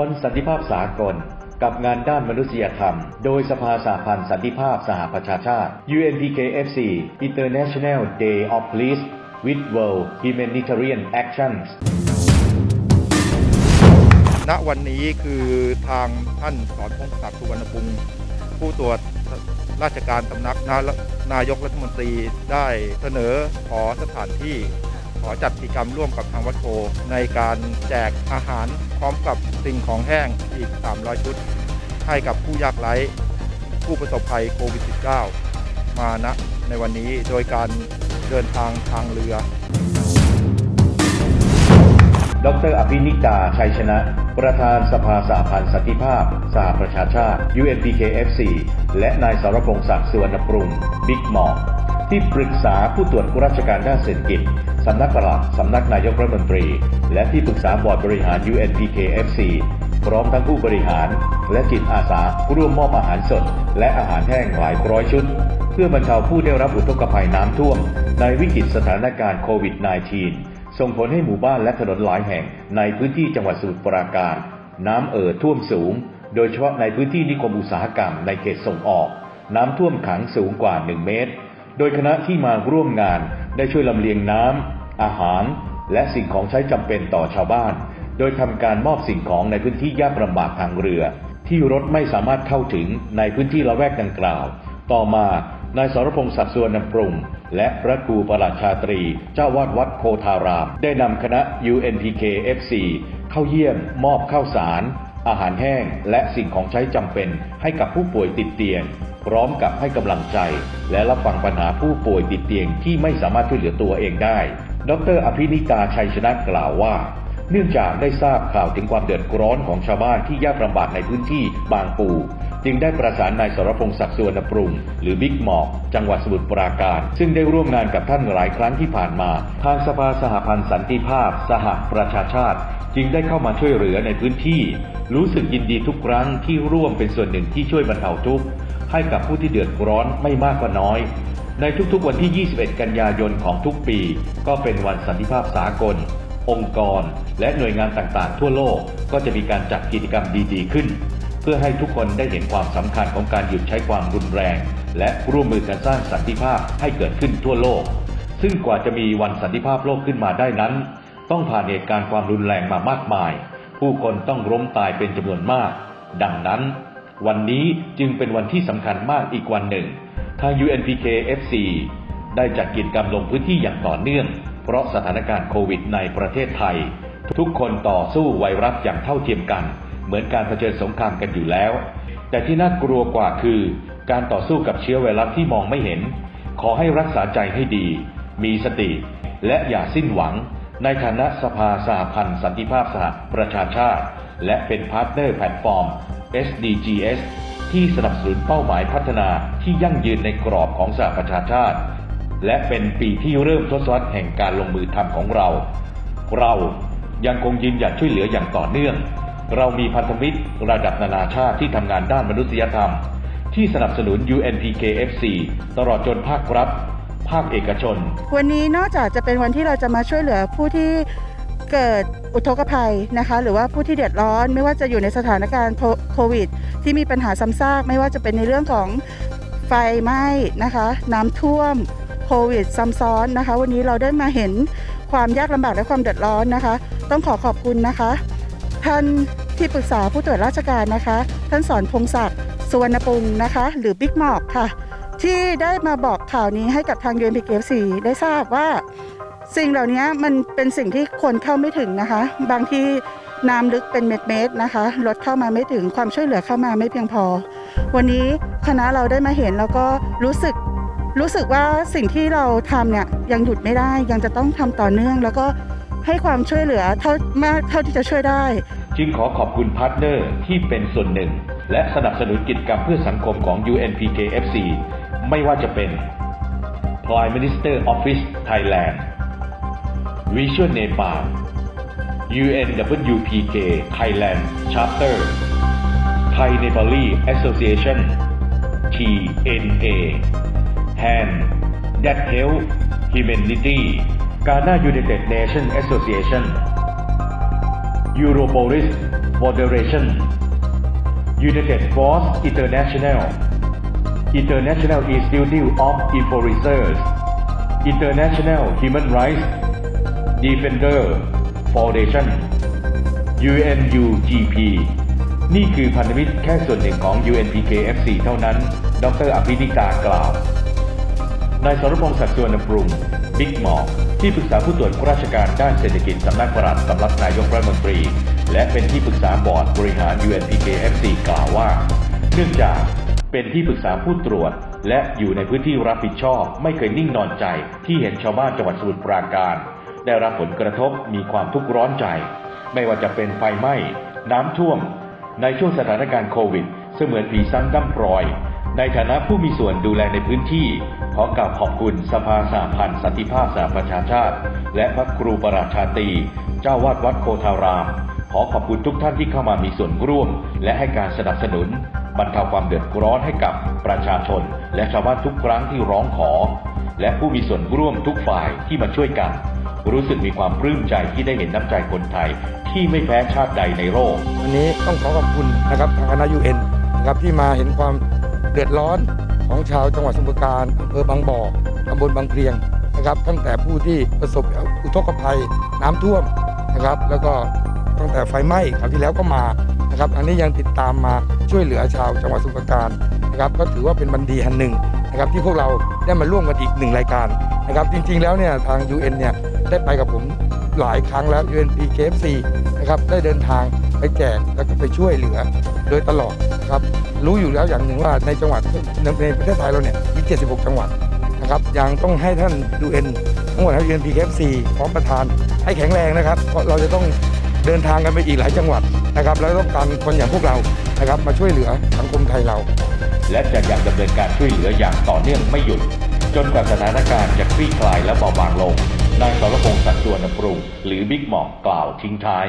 วันสันติภาพสากล กับงานด้านมนุษยธรรม โดยสภาสหพันธ์สันติภาพสหประชาชาติ UNPKFC International Day of Peace with World Humanitarian Actions ณวันนี้คือทางท่านสอนพงศ์ศักดิ์สุวรรณพุงศ์ผู้ตรวจราชการสำนักนานายกรัฐมนตรีได้เสนอขอสถานที่ ขอจัดกิจกรรมร่วมกับทางวัดโพในการแจกอาหารพร้อมกับสิ่งของแห้งอีก 300 ชุด ให้กับผู้ยากไร้ ผู้ประสบภัยโควิด -19 มาณในวันนี้โดยการเดินทางทางเรือ ดรอภินิกา ชัยชนะ ประธานสภาสหพันธ์สันติภาพสหประชาชาติ UNPKFC และนายสารพงษ์ศักดิ์สุวรรณปรุงบิ๊กหมอ ที่ปรึกษาผู้ตรวจราชการด้านเศรษฐกิจ สำนักปลัดสำนักนายกรัฐมนตรี และที่ปรึกษาบอร์ดบริหาร UNPKFC พร้อมทั้งผู้บริหาร และจิตอาสาร่วมมอบอาหารสด และอาหารแห้งหลายร้อยชุด เพื่อบรรเทาผู้ได้รับอุทกภัยน้ำท่วม ในวิกฤตสถานการณ์โควิด -19 ส่งผลให้หมู่บ้านและถนนหลายแห่ง ในพื้นที่จังหวัดสมุทรปราการ น้ำเอ่อท่วมสูง โดยเฉพาะในพื้นที่นิคมอุตสาหกรรมในเขตส่งออก น้ำท่วมขังสูงกว่า 1 เมตร โดยคณะที่มาร่วมงานได้ช่วยลำเลียงน้ำอาหาร และสิ่งของใช้จำเป็นต่อชาวบ้าน โดยทำการมอบสิ่งของในพื้นที่ยากลำบากทางเรือ ที่รถไม่สามารถเข้าถึงในพื้นที่ละแวกดังกล่าว ต่อมานายสรพงษ์ศักดิ์สวรรณปรุง และพระครูประหลัดชาตรี เจ้าวาดวัดโพธาราม ได้นำคณะ UNPK FC เข้าเยี่ยมมอบข้าวสาร อาหารแห้ง และสิ่งของใช้จำเป็นให้กับผู้ป่วยติดเตียง พร้อมกับให้กำลังใจ และรับฟังปัญหาผู้ป่วยติดเตียงที่ไม่สามารถช่วยเหลือตัวเองได้ ดรอภินิกาชัยชนะกล่าวว่า เนื่องจากได้ทราบข่าวถึงความเดือดร้อนของชาวบ้านที่ยากลำบากในพื้นที่บางปู จึงได้ประสานนายสรพงษ์ศักดิ์สุวรรณปรุง หรือบิ๊กหมอกจังหวัดสมุทรปราการ ซึ่งได้ร่วมงานกับท่านหลายครั้งที่ผ่านมา ทางสภาสหพันธ์สันติภาพ สหประชาชาติจึงได้เข้ามาช่วยเหลือในพื้นที่ รู้สึกยินดีทุกครั้งที่ร่วมเป็นส่วนหนึ่งที่ช่วยบรรเทาทุกข์ให้กับผู้ที่เดือดร้อนไม่มากก็น้อย ในทุกๆวันที่ 21 กันยายนของทุกปี ก็เป็นวันสันติภาพสากล องค์กร และหน่วยงานต่างๆ ทั่วโลกก็จะมีการจัดกิจกรรมดีๆ ขึ้น พื่อให้ทุกคนได้เห็นความสำคัญของการหยุดใช้ความรุนแรง และร่วมมือกันสร้างสันติภาพให้เกิดขึ้นทั่วโลก ซึ่งกว่าจะมีวันสันติภาพโลกขึ้นมาได้นั้น ต้องผ่านเหตุการณ์ความรุนแรงมามากมาย ผู้คนต้องล้มตายเป็นจำนวนมาก ดังนั้น วันนี้จึงเป็นวันที่สำคัญมากอีกวันหนึ่ง ทาง UNPK FC ได้จัดกิจกรรมลงพื้นที่อย่างต่อเนื่อง เพราะสถานการณ์โควิดในประเทศไทย ทุกคนต่อสู้ไวรัสอย่างเท่าเทียมกัน เหมือนการเผชิญสงครามกันอยู่แล้ว แต่ที่น่ากลัวกว่าคือ การต่อสู้กับเชื้อไวรัสที่มองไม่เห็น ขอให้รักษาใจให้ดี มีสติ และอย่าสิ้นหวัง ในฐานะสภาสหพันธ์สันติภาพสหประชาชาติ และเป็นพาร์ทเนอร์แพลตฟอร์ม SDGs ที่สนับสนุนเป้าหมายพัฒนาที่ยั่งยืนในกรอบของสหประชาชาติ และเป็นปีที่เริ่มทศวรรษแห่งการลงมือทำของเรา เรายังคงยืนหยัดช่วยเหลืออย่างต่อเนื่อง เรามีพันธมิตรระดับนานาชาติที่ทำงานด้านมนุษยธรรม ที่สนับสนุน UNPKFC ตลอดจนภาครัฐ ภาคเอกชน วันนี้นอกจากจะเป็นวันที่เราจะมาช่วยเหลือผู้ที่เกิดอุทกภัยนะคะ หรือว่าผู้ที่เดือดร้อน ไม่ว่าจะอยู่ในสถานการณ์โควิด ที่มีปัญหาซ้ำซากไม่ว่าจะเป็นในเรื่องของไฟไหม้นะคะ น้ำท่วมโควิดซ้ำซ้อนนะคะ วันนี้เราได้มาเห็นความยากลำบากและความเดือดร้อนนะคะ ต้องขอขอบคุณนะคะ ท่านที่ปรึกษาผู้ตรวจราชการนะคะ ท่านสอนพงศักดิ์สุวรรณปุงนะคะ หรือบิ๊กหมอกค่ะ ที่ได้มาบอกข่าวนี้ให้กับทาง UNPKFC ได้ทราบว่า สิ่งเหล่านี้มันเป็นสิ่งที่คนเข้าไม่ถึงนะคะ บางที่น้ำลึกเป็นเม็ดๆนะคะรถเข้ามาไม่ถึงความช่วยเหลือเข้ามาไม่เพียงพอ วันนี้คณะเราได้มาเห็นแล้วก็รู้สึกรู้สึกว่าสิ่งที่เราทำเนี่ยยังหยุดไม่ได้ยังจะต้องทำต่อเนื่องแล้วก็ ให้ความช่วยเหลือเท่ามากเท่าที่จะช่วยได้ จึงขอขอบคุณพาร์ทเนอร์ที่เป็นส่วนหนึ่ง และสนับสนุนกิจกรรมเพื่อสังคมของ UNPKFC ไม่ว่าจะเป็น Prime Minister Office Thailand Vision Nepal UNWPK Thailand Charter Thai Nepali Association TNA Hand That Help Humanity Ghana United Nations Association Europolis Moderation United Force International International Institute of Info Research International Human Rights Defender Foundation UNUGP นี่คือพันธมิตรแค่ส่วนหนึ่งของ UNPKFC เท่านั้น ดรอภินิกากล่าว นายสรพงษ์ศักดิ์สุวรรณปรุง บิ๊กหมอ ที่ปรึกษาผู้ตรวจราชการด้านเศรษฐกิจสำนักปลัดสำนักนายกรัฐมนตรี และเป็นที่ปรึกษาบอร์ดบริหาร UNPKFC กล่าวว่า เนื่องจากเป็นที่ปรึกษาผู้ตรวจ และอยู่ในพื้นที่รับผิดชอบ ไม่เคยนิ่งนอนใจ ที่เห็นชาวบ้านจังหวัดสมุทรปราการ ได้รับผลกระทบมีความทุกข์ร้อนใจ ไม่ว่าจะเป็นไฟไหม้ น้ำท่วม ในช่วงสถานการณ์โควิด เสมือนผีซ้ำด้ำปรอย ในฐานะผู้มีส่วนดูแลในพื้นที่ขอกล่าวขอบคุณสภาสหพันธ์สันติภาพสหประชาชาติ และพระครูประราชาตี เจ้าวาดวัดโพธาราม ขอขอบคุณทุกท่านที่เข้ามามีส่วนร่วม และให้การสนับสนุน บรรเทาความเดือดร้อนให้กับประชาชน และชาวบ้านทุกครั้งที่ร้องขอ และผู้มีส่วนร่วมทุกฝ่ายที่มาช่วยกัน รู้สึกมีความปลื้มใจที่ได้เห็นน้ำใจคนไทย ที่ไม่แพ้ชาติใดในโลกวันนี้ต้องขอขอบคุณนะครับทางคณะยูเอ็นนะครับที่มาเห็นความ เดือดร้อนของชาวจังหวัดสมุทรปราการอำเภอบางบ่อตำบลบางเพลียงนะครับตั้งแต่ผู้ที่ประสบอุทกภัยน้ำท่วมนะครับ แล้วก็ตั้งแต่ไฟไหม้คราวที่แล้วก็มานะครับ อันนี้ยังติดตามมาช่วยเหลือชาวจังหวัดสมุทรปราการนะครับ ก็ถือว่าเป็นบันดีอันหนึ่งนะครับที่พวกเราได้มาร่วมกันอีกหนึ่งรายการนะครับจริงๆแล้วเนี่ยทาง UN เนี่ยได้ไปกับผมหลายครั้งแล้ว UNPKFC นะครับได้เดินทาง ไปแจกแล้วก็ไปช่วยเหลือโดยตลอดครับรู้อยู่แล้วอย่างหนึ่งว่าในจังหวัดในประเทศไทยเราเนี่ยมี 76 จังหวัดนะครับยังต้องให้ท่าน UN ทั้งหมดทั้ง UNPKFC พร้อมประธานให้แข็งแรงนะครับ เพราะเราจะต้องเดินทางกันไปอีกหลายจังหวัดนะครับแล้วต้องการคนอย่างพวกเรานะครับมาช่วยเหลือสังคมไทยเรา และจะยังดำเนินการช่วยเหลืออย่างต่อเนื่องไม่หยุด จนกว่าสถานการณ์จะคลี่คลายและเบาบางลงนายสรพงษ์สักดิ์สุวรรณปรุง หรือบิ๊กหมอกกล่าวทิ้งท้าย